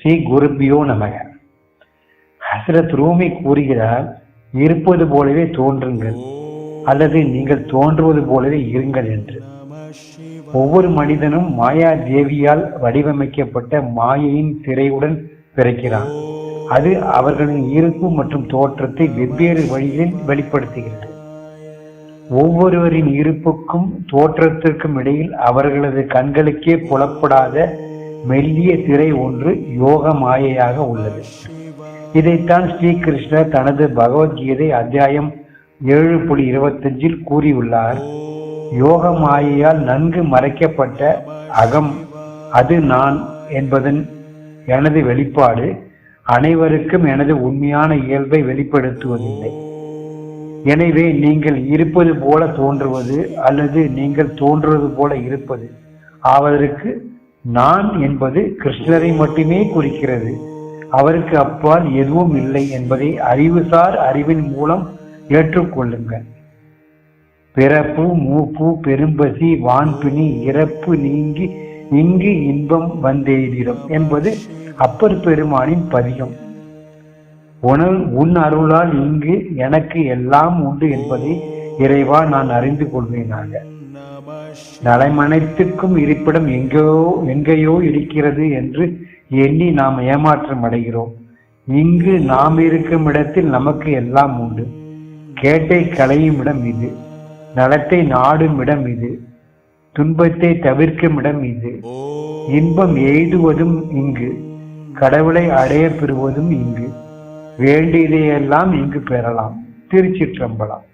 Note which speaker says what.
Speaker 1: ஸ்ரீ குருபியோ நமக. ஹசரத் ரூமி கூறுகிறார் இருப்பது போலவே தோன்றுங்கள். அல்லது நீங்கள் தோன்றுவது போலவே இருங்கள் என்று. ஒவ்வொரு மனிதனும் மாயா தேவியால் வடிவமைக்கப்பட்ட மாயையின் திரையுடன் பிறக்கிறான். அது அவர்களின் இருப்பு மற்றும் தோற்றத்தை வெவ்வேறு வழிகளில் வெளிப்படுத்துகிறது. ஒவ்வொருவரின் இருப்புக்கும் தோற்றத்திற்கும் இடையில் அவர்களது கண்களுக்கே புலப்படாத மெல்லிய திரை ஒன்று யோக மாயையாக உள்ளது. இதைத்தான் ஸ்ரீகிருஷ்ணர் தனது பகவத்கீதை அத்தியாயம் ஏழு புள்ளி இருபத்தஞ்சில் கூறியுள்ளார். யோக மாயையால் நன்கு மறைக்கப்பட்ட அகம் அது நான் என்பதன் எனது வெளிப்பாடு அனைவருக்கும் எனது உண்மையான இயல்பை வெளிப்படுத்துவதில்லை. எனவே நீங்கள் இருப்பது போல தோன்றுவது அல்லது நீங்கள் தோன்றுவது போல இருப்பது ஆவதற்கு நான் என்பது கிருஷ்ணரை மட்டுமே குறிக்கிறது. அவருக்கு அப்பால் எதுவும் இல்லை என்பதை அறிவுசார் அறிவின் மூலம் ஏற்றுக்கொள்ளுங்கள். பிறப்பு மூப்பு பெரும்பசி வான்பிணி இறப்பு நீங்கி இங்கு இன்பம் வந்தெய்திடும் என்பது அப்பர் பெருமானின் பதிகம். உணவு உன் அருளால் இங்கு எனக்கு எல்லாம் உண்டு என்பதை இறைவா நான் அறிந்து கொள்வேனாக. நலமனைத்துக்கும் இருப்பிடம் எங்கேயோ எங்கேயோ இருக்கிறது என்று எண்ணி நாம் ஏமாற்றம் அடைகிறோம். இங்கு நாம் இருக்கும் இடத்தில் நமக்கு எல்லாம் உண்டு. கேட்டை களையும் இடம் இது. நலத்தை நாடும் இடம் இது. துன்பத்தை தவிர்க்கும் இடம் இது. இன்பம் எய்துவதும் இங்கு. கடவுளை அடைய பெறுவதும் இங்கு. வேண்டியதையெல்லாம் இங்கு பெறலாம். திருச்சிற்றம்பலம்.